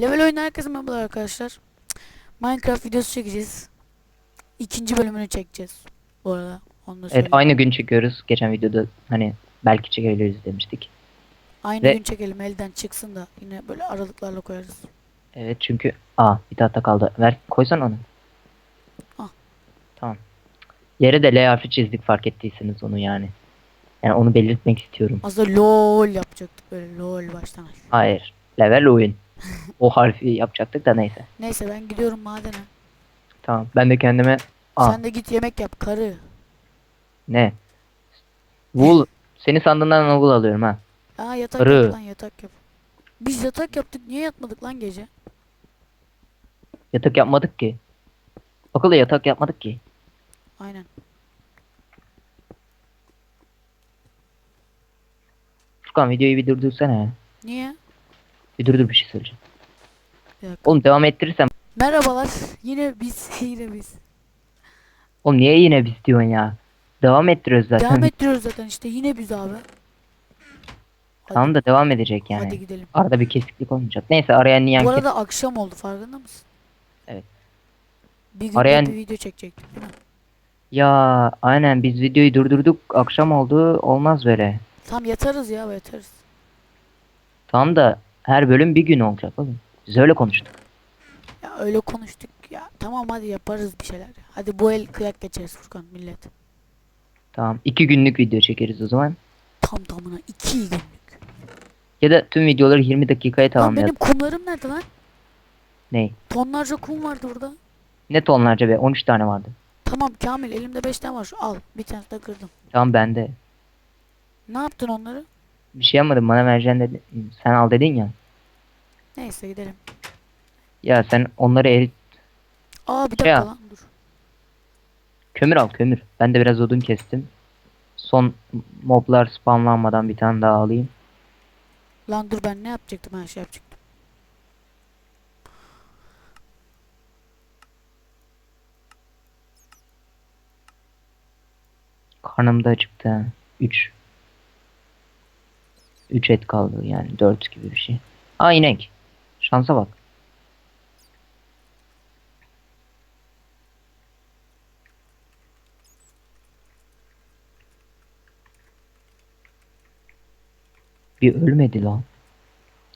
Level oyunu herkese merhabalar arkadaşlar. Minecraft videosu çekeceğiz. İkinci bölümünü çekeceğiz. Bu arada onu da Evet söyleyeyim. aynı gün çekiyoruz. Geçen videoda hani belki çekebiliriz demiştik. Aynı ve- gün çekelim elden çıksın da yine böyle aralıklarla koyarız. Evet çünkü aa bir tahta kaldı. Ver koysan onu. Ah. Tamam. Yere de L harfi çizdik fark ettiyseniz onu yani. Yani onu belirtmek istiyorum. Aslında lol yapacaktık böyle lol baştan. Hayır. Level oyun. O harfi yapacaktık da neyse. Neyse ben gidiyorum madene. Tamam. Ben de kendime Aa. Sen de git yemek yap karı. ne? Wool. Seni sandığından wool alıyorum ha. Aa yatak Karı. yap lan yatak yap. Biz yatak yaptık niye yatmadık lan gece? Yatak yapmadık ki. Akıllı yatak yapmadık ki. Aynen. Furkan videoyu bir durdursana. Niye? Bir durdur bir şey söyleyeceğim. Bir dakika. Oğlum devam ettirirsem. Merhabalar. Yine biz yine biz. Oğlum niye yine biz diyorsun ya? Devam ettiriyoruz zaten. Devam ettiriyoruz zaten işte yine biz abi. Tamam da devam edecek yani. hadi gidelim. Arada bir kesiklik olmayacak. Neyse arayan niye Bu arada akşam oldu farkında mısın? Evet. Bir gün Arayan- bir video çekecektik değil mi? Ya aynen biz videoyu durdurduk. Akşam oldu. Olmaz böyle. Tam yatarız ya yatarız. Tamam da her bölüm bir gün olacak oğlum. Biz öyle konuştuk. Ya öyle konuştuk ya. Tamam hadi yaparız bir şeyler. Hadi bu el kıyak geçeriz Furkan millet. Tamam. iki günlük video çekeriz o zaman. Tam tamına iki günlük. Ya da tüm videoları 20 dakikaya Lan tamamlayalım. benim kumlarım nerede lan? Ney? Tonlarca kum vardı burada. Ne tonlarca be? 13 tane vardı. Tamam Kamil elimde 5 tane var al. Bir tane de kırdım. Tamam bende. Ne yaptın onları? Bir şey yapmadım bana vereceksin dedi. Sen al dedin ya. Neyse gidelim. Ya sen onları erit. Aa bir Şey dakika al. lan dur. Kömür al kömür. Ben de biraz odun kestim. Son moblar spamlanmadan bir tane daha alayım. Lan dur ben ne yapacaktım her şey yapacaktım. Karnım da acıktı. 3. 3 et kaldı yani 4 gibi bir şey. Aa inek. Şansa bak. Bir ölmedi lan.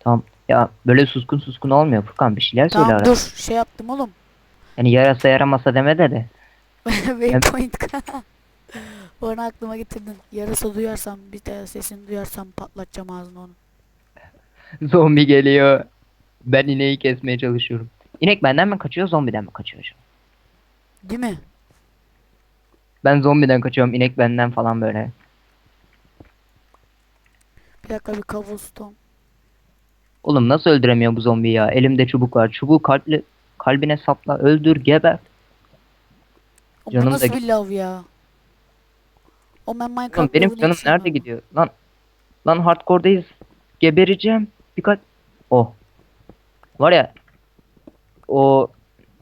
Tamam. Ya böyle suskun suskun olmuyor Furkan bir şeyler söyle Tamam ara. dur şey yaptım oğlum. Yani yarasa yaramasa demede de. Waypoint. Onu aklıma getirdin. Yarasa duyarsam bir de sesini duyarsam patlatacağım ağzını onu. Zombi geliyor. Ben ineği kesmeye çalışıyorum. İnek benden mi kaçıyor zombiden mi kaçıyor acaba? Değil mi? Ben zombiden kaçıyorum inek benden falan böyle. Bir dakika bir cobblestone. Oğlum nasıl öldüremiyor bu zombi ya? Elimde çubuk var. Çubuğu kalple, kalbine sapla öldür geber. Bu Canım da nasıl git- bir lav ya? O ben Minecraft Oğlum benim canım nerede gidiyor? Lan lan hardcore'dayız. Gebereceğim. Birkaç Oh. Var ya o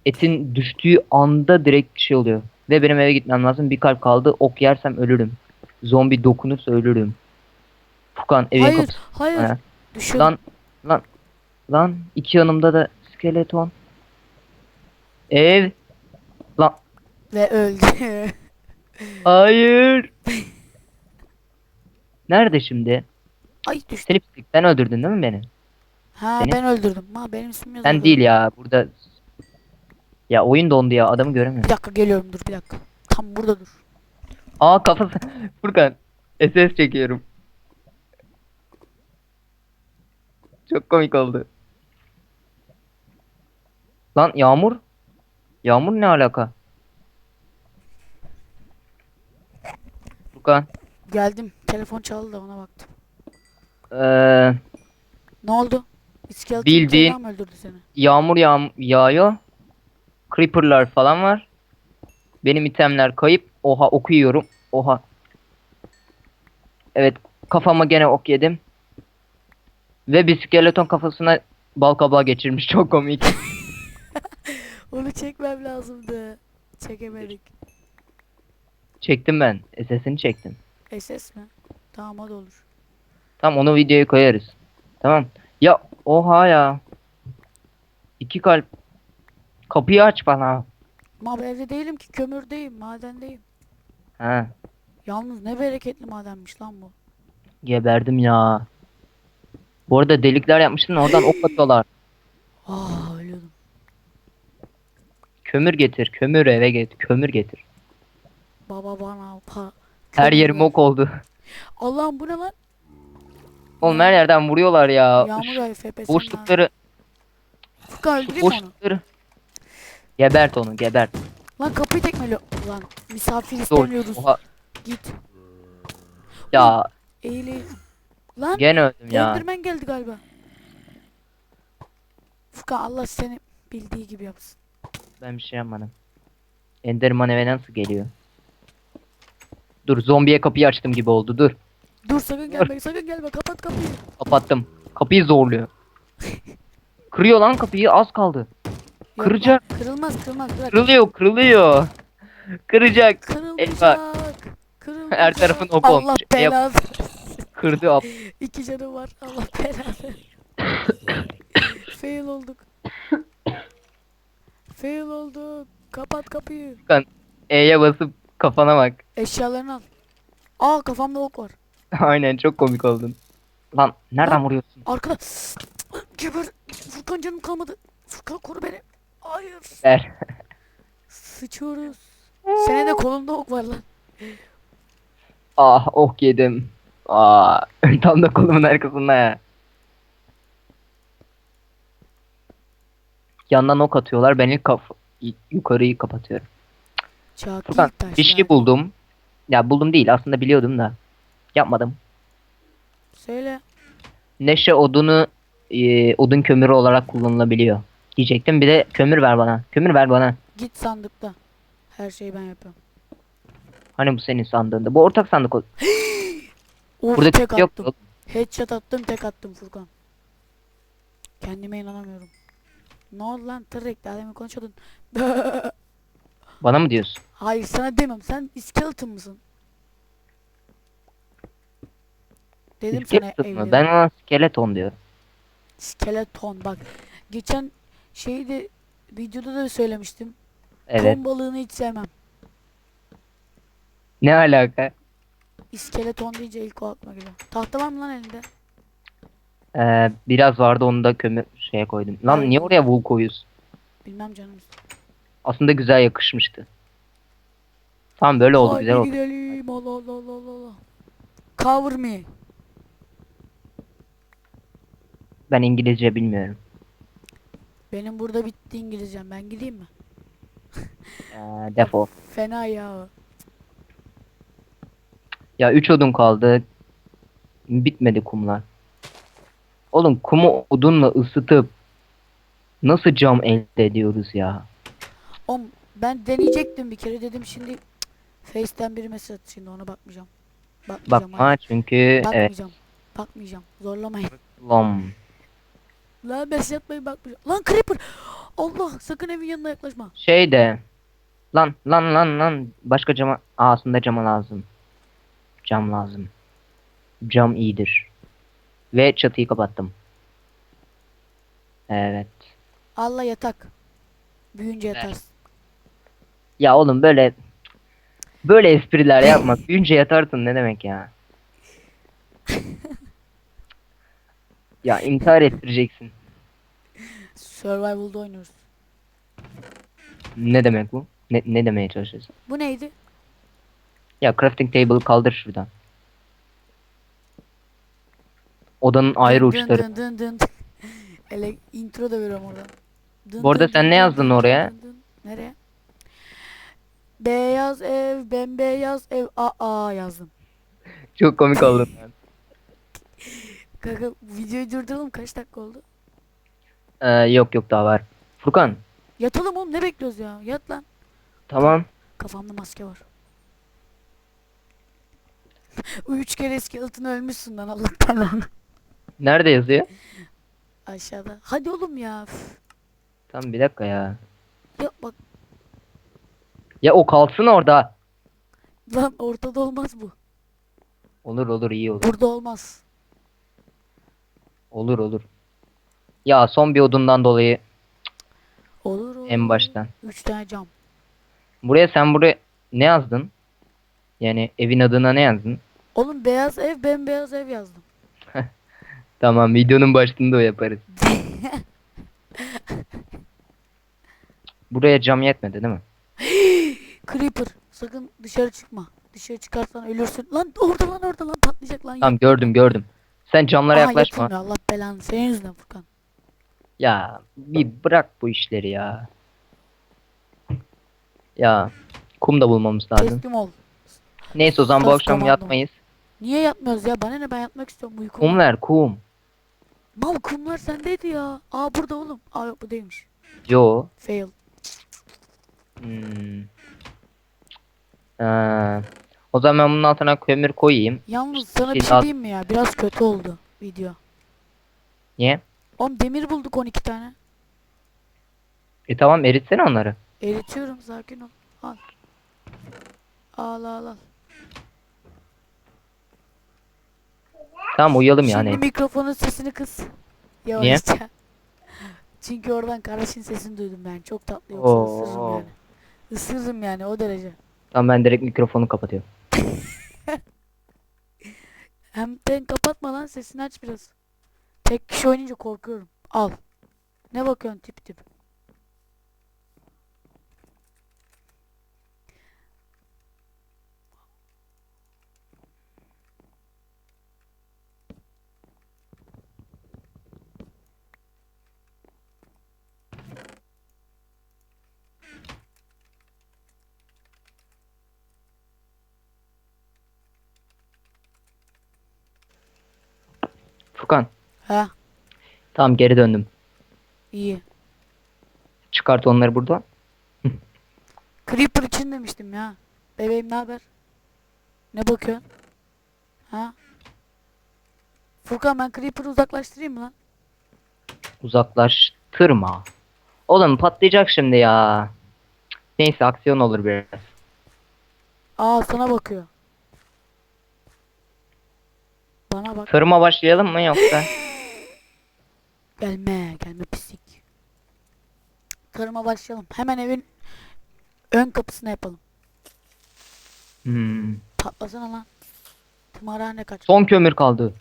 etin düştüğü anda direkt şey oluyor. Ve benim eve gitmem lazım. Bir kalp kaldı. Ok yersem ölürüm. Zombi dokunursa ölürüm. Furkan evin Hayır, kapısı. hayır. Ha. Düşüyorum. Lan lan lan iki yanımda da skeleton. Ev. Lan Ve öldü. hayır. Nerede şimdi? Ay düştü. Seni öldürdün değil mi beni? Ha Seni- ben öldürdüm. Ha benim ismim yazıyor. Sen değil ya burada. Ya oyun dondu ya adamı göremiyorum. Bir dakika geliyorum dur bir dakika. Tam burada dur. Aa kafası. Furkan. SS çekiyorum. Çok komik oldu. Lan Yağmur? Yağmur ne alaka? Furkan. Geldim. Telefon çaldı da ona baktım. Eee Ne oldu? İskeleton Bildiğin- mı öldürdü seni? yağmur yağ yağıyor. Creeper'lar falan var. Benim itemler kayıp. Oha okuyorum. Oha. Evet kafama gene ok yedim. Ve bir skeleton kafasına bal kabağı geçirmiş. Çok komik. Onu çekmem lazımdı. Çekemedik. Çektim ben. SS'ini çektim. SS mi? Tamam hadi olur. Tamam onu videoya koyarız. Tamam. Ya oha ya. İki kalp. Kapıyı aç bana. Ben evde değilim ki kömürdeyim madendeyim. Ha, Yalnız ne bereketli madenmiş lan bu. geberdim ya. Bu arada delikler yapmışsın oradan ok atıyorlar. Ah ölüyordum. Kömür getir, kömür eve getir, kömür getir. Baba bana pa Her yerim ok oldu. Allah'ım bu ne lan? Oğlum her yerden vuruyorlar ya. Yağmur yağıyor FPS'den. boşlukları, Furkan öldüreyim onu. boşlukları. Gebert onu, gebert. Lan kapıyı tekmeliyor. Lan misafir istemiyoruz. Oha. Git. Ya Eğil eğil. Lan gene öldüm ya. Enderman geldi galiba. Furkan Allah seni bildiği gibi yapsın. Ben bir şey yapmadım. Enderman eve nasıl geliyor? Dur zombiye kapıyı açtım gibi oldu dur. Dur sakın gelme sakın gelme kapat kapıyı. Kapattım. Kapıyı zorluyor. Kırıyor lan kapıyı az kaldı. Yok Kıracak. Kırılmaz kırılmaz bırak. Kırılıyor kırılıyor. Kıracak. Kırılmayacak. Kırılmayacak. Her tarafın Allah olmuş. E, yap- belanı. Kırdı ab- İki canım var. Allah belanı. Fail olduk. Fail olduk. Kapat kapıyı. E'ye basıp kafana bak. Eşyalarını al. Aa kafamda ok var. Aynen çok komik oldun. Lan nereden Lan. vuruyorsun? Arkada. Geber. Furkan canım kalmadı. Furkan koru beni. Hayır. Der. Sıçıyoruz. Senin de kolunda ok var lan. ah ok yedim. Aa, tam da kolumun arkasında ya. Yandan ok atıyorlar. Ben ilk kaf yukarıyı kapatıyorum. Çakil Furkan taşlar. buldum. Ya buldum değil aslında biliyordum da. Yapmadım. Söyle. Neşe odunu e, odun kömürü olarak kullanılabiliyor. Diyecektim bir de kömür ver bana. Kömür ver bana. Git sandıkta. Her şeyi ben yapıyorum. Hani bu senin sandığında. Bu ortak sandık. o- Of Burada tek yok. attım. Headshot attım tek attım Furkan. Kendime inanamıyorum. Ne oldu lan tırrek daha demin konuşuyordun. Bana mı diyorsun? Hayır sana demem sen skeleton mısın? Dedim sana Skeleton mı? evde. Ben ona skeleton diyorum. Skeleton bak. Geçen şeyde videoda da söylemiştim. Evet. Ton balığını hiç sevmem. Ne alaka? İskeleton deyince ilk o aklıma geliyor. Tahta var mı lan elinde? Ee, biraz vardı onu da kömür şeye koydum. Lan niye oraya wool koyuyorsun? Bilmem canım. Aslında güzel yakışmıştı. Tamam böyle oldu Haydi güzel oldu. gidelim. Allah Allah Allah Allah. Cover me. Ben İngilizce bilmiyorum. Benim burada bitti İngilizcem. Ben gideyim mi? Ee, defol. Fena ya. Ya 3 odun kaldı. Bitmedi kumlar. Oğlum kumu odunla ısıtıp nasıl cam elde ediyoruz ya? Om ben deneyecektim bir kere dedim şimdi cık, Face'ten biri mesaj attı şimdi ona bakmayacağım. Bakmayacağım. Bakma hayır. çünkü evet. Bakmayacağım. Bakmayacağım. Zorlamayın. Lam. Lan mesaj atmayın bakmayacağım. Lan Creeper. Allah sakın evin yanına yaklaşma. Şey de lan lan lan lan başka cama Aa, aslında cama lazım. Cam lazım. Cam iyidir. Ve çatıyı kapattım. Evet. Allah yatak. Büyünce yatarsın. Ya oğlum böyle böyle espriler yapma. Büyünce yatarsın ne demek ya? ya intihar ettireceksin. Survival'da oynuyoruz. Ne demek bu? Ne, ne demeye çalışıyorsun? Bu neydi? Ya crafting table'ı kaldır şuradan. Odanın ayrı uçları. Dın dın dın. dın. Ele intro da veriyorum oradan. Dın Bu arada dın sen dın ne dın yazdın dın oraya? dın dın. Nereye? Beyaz ev, bembeyaz ev, aa yazdım. Çok komik oldun. Kanka videoyu durduralım kaç dakika oldu? Ee, yok yok daha var. Furkan. Yatalım oğlum ne bekliyoruz ya? Yat lan. Tamam. Kafamda maske var. Üç kere skeleton ölmüşsün lan Allah'tan lan. Nerede yazıyor? Aşağıda. Hadi oğlum ya. üf. Tamam bir dakika ya. Ya bak Ya o kalsın orada. lan ortada olmaz bu. Olur olur iyi olur. Burada olmaz. Olur olur. Ya son bir odundan dolayı En baştan. 3 tane cam. Buraya sen buraya ne yazdın? Yani evin adına ne yazdın? Oğlum beyaz ev bembeyaz ev yazdım. Tamam videonun başında o yaparız. Buraya cam yetmedi değil mi? Creeper sakın dışarı çıkma. Dışarı çıkarsan ölürsün. Lan orada lan orada lan patlayacak lan. Tamam gördüm gördüm. Sen camlara Aha, yaklaşma. yapılmıyor. Allah belanı senin yüzünden Furkan. Ya bir bırak bu işleri ya. Ya kum da bulmamız lazım. Teslim ol. Neyse o zaman bu akşam komando. yatmayız. Niye yatmıyoruz ya? Bana ne ben yatmak istiyorum uykum. Kum ver kum. Mal kumlar sendeydi ya. Aa burada oğlum. Aa yok bu değilmiş. Yo. Fail. Hmm. Ee, o zaman ben bunun altına kömür koyayım. Yalnız sana bir Şey, şey al- diyeyim mi ya? Biraz kötü oldu video. Niye? Oğlum demir bulduk 12 tane. E tamam eritsene onları. Eritiyorum sakin ol. Al. Al al al. Tamam uyuyalım Şimdi yani. mikrofonun sesini kıs. Yavaşça. Çünkü oradan kardeşin sesini duydum ben. Çok tatlı yoksa Oo. ısırırım yani. Isırırım yani o derece. Tamam ben direkt mikrofonu kapatıyorum. Hem sen kapatma lan sesini aç biraz. Tek kişi oynayınca korkuyorum. Al. Ne bakıyorsun tip tip? Furkan. Ha Tamam geri döndüm. iyi. Çıkart onları buradan. Creeper için demiştim ya. Bebeğim ne haber? Ne bakıyorsun? Ha? Furkan ben Creeper'ı uzaklaştırayım mı lan? Uzaklaştırma. Oğlum patlayacak şimdi ya. Neyse aksiyon olur biraz. Aa sana bakıyor. Bana bak. Tırma başlayalım mı yoksa? Gelme, gelme pislik. Tarıma başlayalım. Hemen evin ön kapısına yapalım. Hmm. Patlasana lan. Tımarhane kaç. Son kömür kaldı.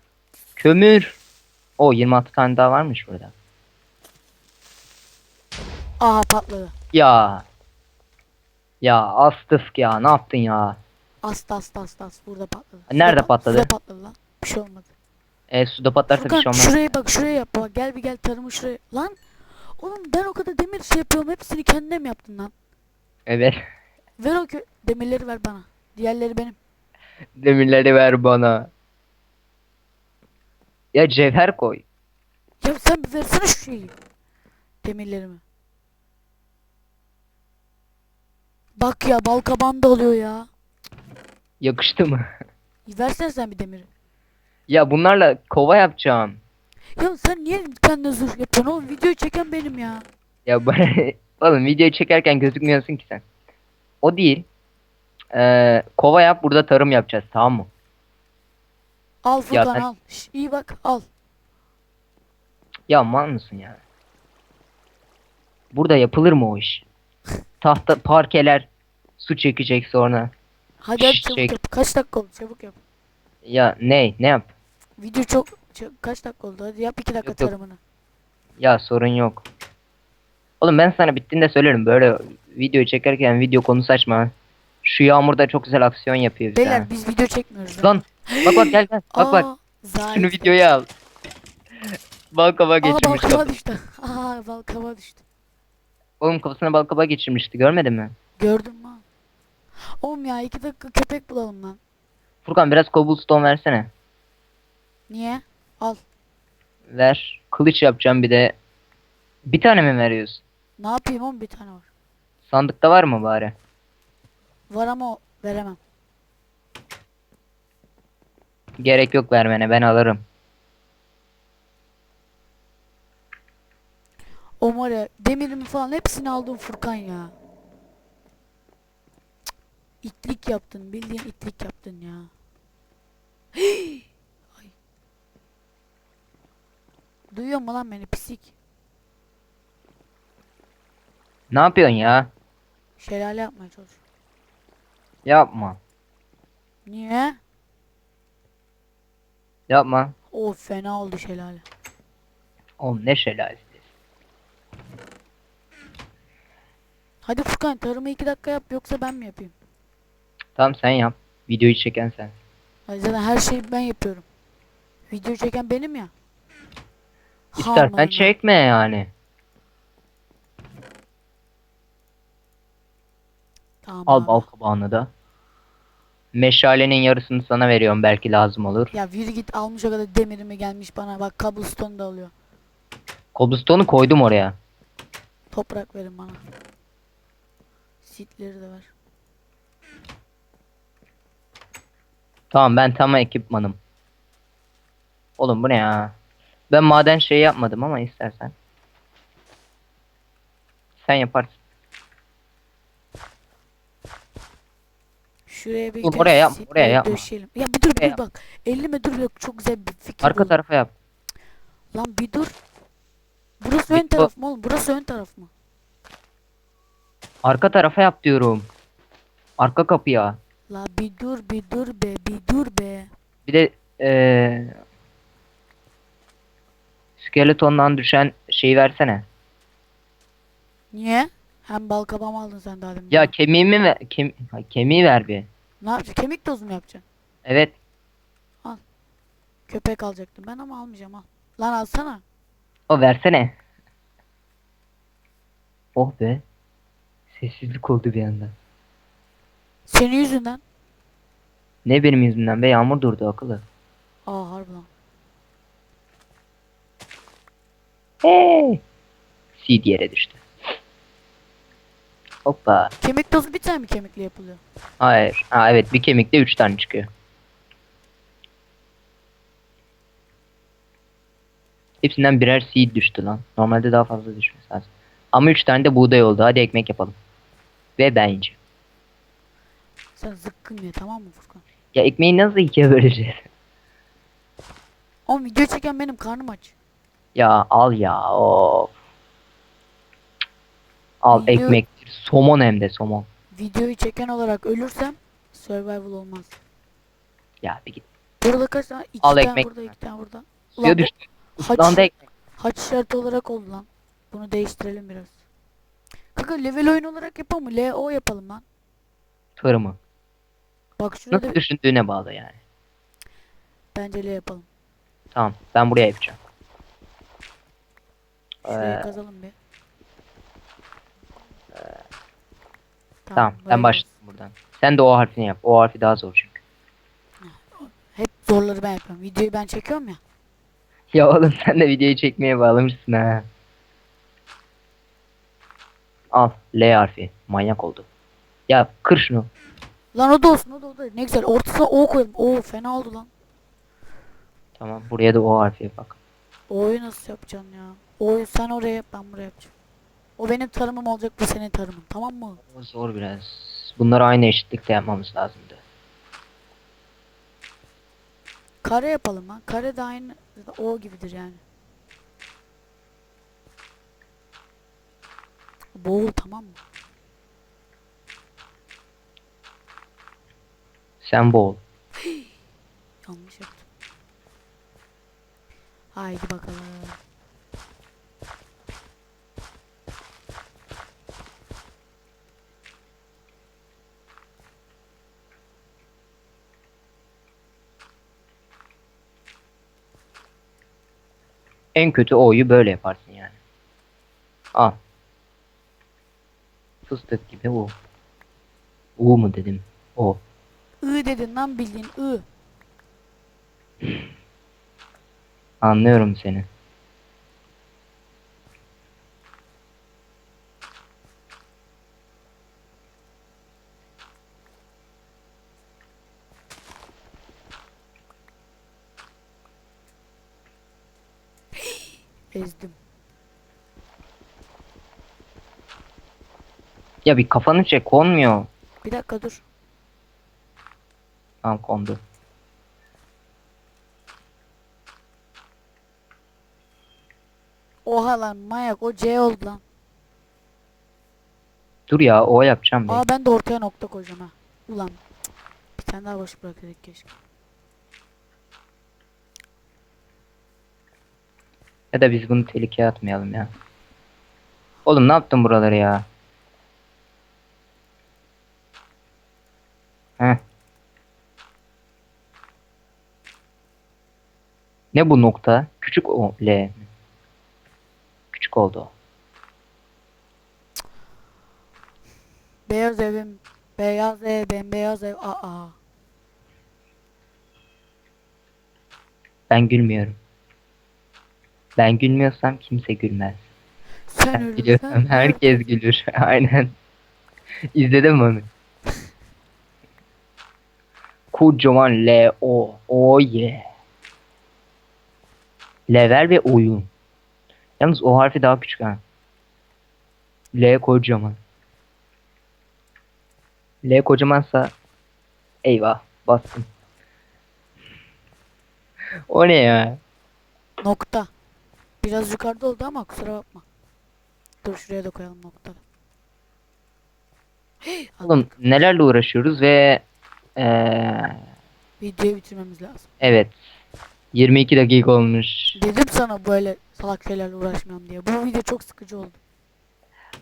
Kömür. O 26 tane daha varmış burada. Aha patladı. Ya. Ya astık ya ne yaptın ya? Ast ast ast ast burada patladı. Nerede Suda pa- patladı? Suda patladı lan. Bir şey olmadı. E suda patlarsa bir Furkan şey olmaz. şuraya bak şuraya yap bak gel bir gel tarımı şuraya. Lan oğlum ben o kadar demir şey yapıyorum hepsini kendine mi yaptın lan? Evet. Ver o kö- demirleri ver bana. Diğerleri benim. Demirleri ver bana. Ya cevher koy. Ya sen bir versene şu şeyi. Demirlerimi. Bak ya bal kabağında oluyor ya. Yakıştı mı? Versene sen bir demiri. Ya bunlarla kova yapacağım. Ya sen niye kendine zırh yapıyorsun oğlum? Videoyu çeken benim ya. Ya bana oğlum videoyu çekerken gözükmüyorsun ki sen. O değil. Ee, kova yap burada tarım yapacağız tamam mı? Al Furkan sen- al. Şş, iyi bak al. Ya mal mısın ya? Burada yapılır mı o iş? Tahta parkeler su çekecek sonra. Hadi hadi çabuk çek. yap. Kaç dakika oldu çabuk yap. Ya ne? Ne yap? Video çok, çok- kaç dakika oldu hadi yap iki dakika Yok, yok. tarımını. Ya sorun yok. Oğlum ben sana bittiğinde söylerim böyle video çekerken video konusu açma. Şu yağmurda çok güzel aksiyon yapıyor bize. Beyler biz video çekmiyoruz. Lan bak bak gel gel. Bak bak Zahit. şunu videoya al. Balkaba Aa geçirmiş balkaba kafasını. düştü. Aa balkaba düştü. Oğlum kafasına balkaba geçirmişti görmedin mi? Gördün mü? Oğlum ya iki dakika köpek bulalım lan. Furkan biraz cobblestone versene. Niye? Al. Ver. Kılıç yapacağım bir de. Bir tane mi veriyorsun? Ne yapayım oğlum bir tane var. Sandıkta var mı bari? Var ama veremem. Gerek yok vermene ben alırım. O var ya demirimi falan hepsini aldım Furkan ya. Cık, İtlik yaptın bildiğin itlik yaptın ya. Ay. Duyuyor mu lan beni pisik? Ne yapıyorsun ya? Şelale yapmaya çalışıyorum. Yapma. Niye? Yapma. O fena oldu şelale. Oğlum ne şelalesi. Hadi Furkan tarımı iki dakika yap yoksa ben mi yapayım? Tamam sen yap. Videoyu çeken sen. Ay zaten her şeyi ben yapıyorum. Video çeken benim ya. İstersen Aman. çekme yani. Tamam Al bal kabağını da. Meşalenin yarısını sana veriyorum belki lazım olur. Ya yürü git almış o kadar demirimi gelmiş bana bak cobblestone da alıyor. Cobblestone'u koydum oraya. Toprak verin bana. Seedleri de ver. Tamam ben tam ekipmanım. Oğlum bu ne ya? Ben maden şeyi yapmadım ama istersen. Sen yaparsın. Şuraya bir oraya seedleri oraya yapma. döşeyelim. Ya bir dur bir dur bak. 50 metre yok çok güzel bir fikir Arka buldum. tarafa yap. Lan bir dur. Burası ön taraf mı oğlum? Burası ön taraf mı? Arka tarafa yap diyorum. Arka kapıya. La bir dur bir dur be bir dur be. Bir de eee skeletondan düşen şeyi versene. Niye? Hem bal kabağı mı aldın sen daha demin? Ya kemiğimi ver. Kem ha, kemiği ver bir. Ne yapacaksın? Kemik tozu mu yapacaksın? Evet. Köpek alacaktım ben ama almayacağım al. Lan alsana. O versene. Oh be. Sessizlik oldu bir anda. Senin yüzünden. Ne benim yüzümden be yağmur durdu akıllı. Aa harbi lan. Hey. Seed yere düştü. Hoppa. Kemik tozu bir tane mi kemikle yapılıyor? Hayır. Ha evet bir kemikte 3 tane çıkıyor. Hepsinden birer seed düştü lan. Normalde daha fazla düşmesi lazım. Ama 3 tane de buğday oldu. Hadi ekmek yapalım. Ve ben yiyeceğim. Sen zıkkın ye tamam mı Furkan? Ya ekmeği nasıl ikiye böleceğiz? Oğlum video çeken benim karnım aç. Ya al ya. Of. Al Video- ekmek. Somon hem de somon. Videoyu çeken olarak ölürsem survival olmaz. Ya bir git. Burada kaç tane? İki Al tane ekmek. burada iki tane burada. Suya Ulan bu düştü. haç, Islandı ekmek. haç işareti olarak oldu lan. Bunu değiştirelim biraz. Kanka level oyun olarak yapalım mı? LO yapalım lan. Tırmı. Bak şurada Nasıl düşündüğüne bağlı yani. bence L yapalım. Tamam. Ben buraya yapacağım. Şurayı Ee, kazalım bir. Tamam. böyle Ben başladım buradan. Sen de o harfini yap. O harfi daha zor çünkü. Hep zorları ben yapıyorum. Videoyu ben çekiyorum ya. Ya oğlum sen de videoyu çekmeye bağlamışsın ha. Al. L harfi. Manyak oldu. Ya kır şunu. Lan o da olsun o da o da. Ne güzel. Ortasına O koyalım. Oo fena oldu lan. Tamam. Buraya da o harfi bak. O'yu nasıl yapacaksın ya? O'yu sen oraya yap ben buraya yapacağım. O benim tarımım olacak bu senin tarımın. Tamam mı? O zor biraz. Bunları aynı eşitlikte yapmamız lazımdı. Kare yapalım ha. Kare de aynı O gibidir yani. Boğul tamam mı? Sen bol. Yanlış yaptım. Haydi bakalım. En kötü O'yu böyle yaparsın yani. Al. Fıstık gibi U. U mu dedim? O. I dedin lan bildiğin I. Anlıyorum seni. Ezdim. Ya bir kafanı çek konmuyor. Bir dakika dur. Tamam kondu. Oha lan manyak o C oldu lan. Dur ya o yapacağım ben. Aa ben de ortaya nokta koyacağım ha. Ulan cık, bir tane daha boş bırakırdık keşke. Ya da biz bunu tehlikeye atmayalım ya. Oğlum ne yaptın buraları ya? Heh. Ne bu nokta? Küçük o L. Küçük oldu o. Beyaz evim. Beyaz ev, bembeyaz ev. Aa. Ben gülmüyorum. Ben gülmüyorsam kimse gülmez. Sen Ben ölürsen gülüyorsam herkes gülür. Aynen. İzledin mi onu? Kocaman L O O Y. Level ve oyun. Yalnız o harfi daha küçük ha. L kocaman. L kocamansa eyvah bastım. O ne ya? Nokta. Biraz yukarıda oldu ama kusura bakma. Dur şuraya da koyalım nokta. Hey, Oğlum nelerle uğraşıyoruz ve eee Videoyu bitirmemiz lazım. evet 22 dakika olmuş. Dedim sana böyle salak şeylerle uğraşmayalım diye. Bu video çok sıkıcı oldu.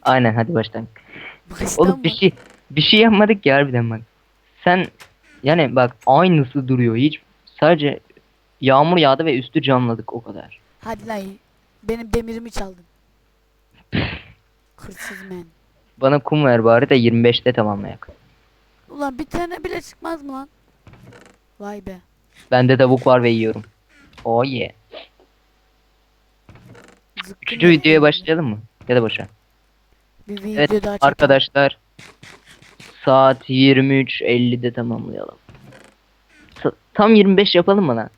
Aynen hadi baştan. Baştan Oğlum bir mı? şey bir şey yapmadık ya harbiden bak. Sen yani bak aynısı duruyor hiç sadece yağmur yağdı ve üstü camladık o kadar. Hadi lan benim demirimi çaldın. Hırsız men. Bana kum ver bari de 25'te tamamlayak. Ulan bir tane bile çıkmaz mı lan? Vay be. Bende tavuk var ve yiyorum. Oh yeah. Üçüncü ya. videoya başlayalım mı? Ya da boşa. Bir video Evet daha çekelim. arkadaşlar saat 23.50'de tamamlayalım. Sa- Tam 25 yapalım mı lan?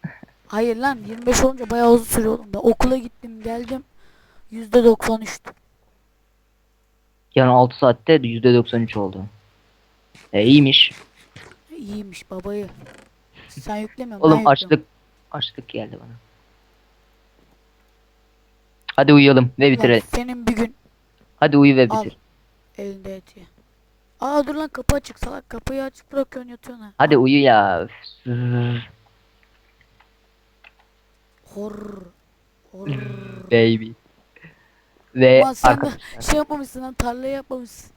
Hayır lan 25 olunca bayağı uzun sürüyor oğlum. Ben okula gittim geldim. %93. Yani 6 saatte %93 oldu. E iyiymiş. İyiymiş babayı. Sen yüklemiyorsun. ben Oğlum yüklüyorum. açlık açlık geldi bana. Hadi uyuyalım ve bitirelim. Senin bir gün Hadi uyu ve Al. bitir. elinde eti. Aa dur lan kapı açık salak kapıyı açık bırakıyorsun yatıyorsun ha. Hadi uyu ya. Hor. Hor. Baby. Ve Ulan sen de arkadaşlar. şey yapmamışsın lan tarlayı yapmamışsın.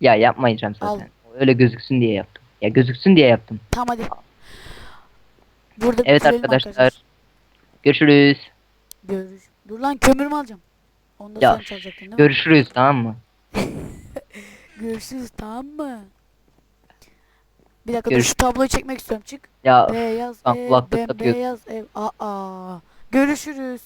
Ya yapmayacağım zaten. Öyle gözüksün diye yaptım. Ya gözüksün diye yaptım. Tamam hadi. Burada Evet bitirelim arkadaşlar. Görüşürüz. Görüş. Dur lan kömürümü alacağım. Onu da Ya, sen çalacaktın değil mi? Görüşürüz tamam mı? Görüşürüz tamam mı? Bir dakika dur Görüş- şu tabloyu çekmek istiyorum çık. Ya Beyaz Bak, ev, kulaklık takıyorsun. bembeyaz ev. Aa. Görüşürüz.